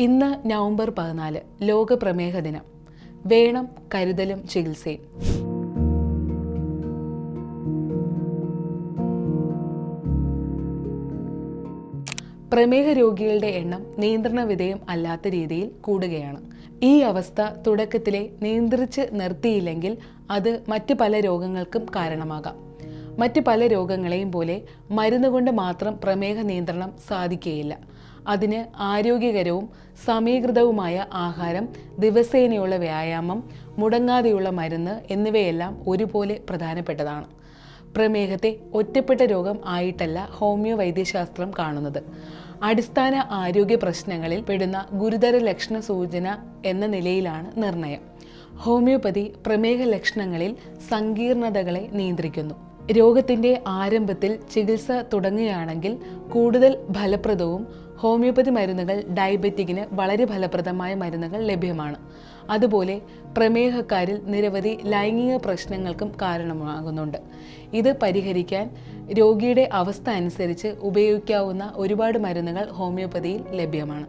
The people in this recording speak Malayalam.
ഇന്ന് നവംബർ പതിനാല് ലോക പ്രമേഹ ദിനം. വേണം കരുതലും ചികിത്സയും. പ്രമേഹ രോഗികളുടെ എണ്ണം നിയന്ത്രണ വിധേയം അല്ലാത്ത രീതിയിൽ കൂടുകയാണ്. ഈ അവസ്ഥ തുടക്കത്തിലെ നിയന്ത്രിച്ച് നിർത്തിയില്ലെങ്കിൽ അത് മറ്റ് പല രോഗങ്ങൾക്കും കാരണമാകാം. മറ്റ് പല രോഗങ്ങളെയും പോലെ മരുന്ന് കൊണ്ട് മാത്രം പ്രമേഹ നിയന്ത്രണം സാധിക്കുകയില്ല. അതിന് ആരോഗ്യകരവും സമീകൃതവുമായ ആഹാരം ദിവസേനയുള്ള വ്യായാമം മുടങ്ങാതെയുള്ള മരുന്ന് എന്നിവയെല്ലാം ഒരുപോലെ പ്രധാനപ്പെട്ടതാണ്. പ്രമേഹത്തെ ഒറ്റപ്പെട്ട രോഗം ആയിട്ടല്ല ഹോമിയോ വൈദ്യശാസ്ത്രം കാണുന്നത്. അടിസ്ഥാന ആരോഗ്യ പ്രശ്നങ്ങളിൽ പെടുന്ന ഗുരുതര ലക്ഷണ സൂചന എന്ന നിലയിലാണ് നിർണയം. ഹോമിയോപ്പതി പ്രമേഹ ലക്ഷണങ്ങളിൽ സങ്കീർണതകളെ നിയന്ത്രിക്കുന്നു. രോഗത്തിന്റെ ആരംഭത്തിൽ ചികിത്സ തുടങ്ങുകയാണെങ്കിൽ കൂടുതൽ ഫലപ്രദവും ഹോമിയോപ്പതി മരുന്നുകൾ ഡയബറ്റിക്കിന് വളരെ ഫലപ്രദമായ മരുന്നുകൾ ലഭ്യമാണ്. അതുപോലെ പ്രമേഹക്കാരിൽ നിരവധി ലൈംഗിക പ്രശ്നങ്ങൾക്കും കാരണമാകുന്നുണ്ട്. ഇത് പരിഹരിക്കാൻ രോഗിയുടെ അവസ്ഥ അനുസരിച്ച് ഉപയോഗിക്കാവുന്ന ഒരുപാട് മരുന്നുകൾ ഹോമിയോപ്പതിയിൽ ലഭ്യമാണ്.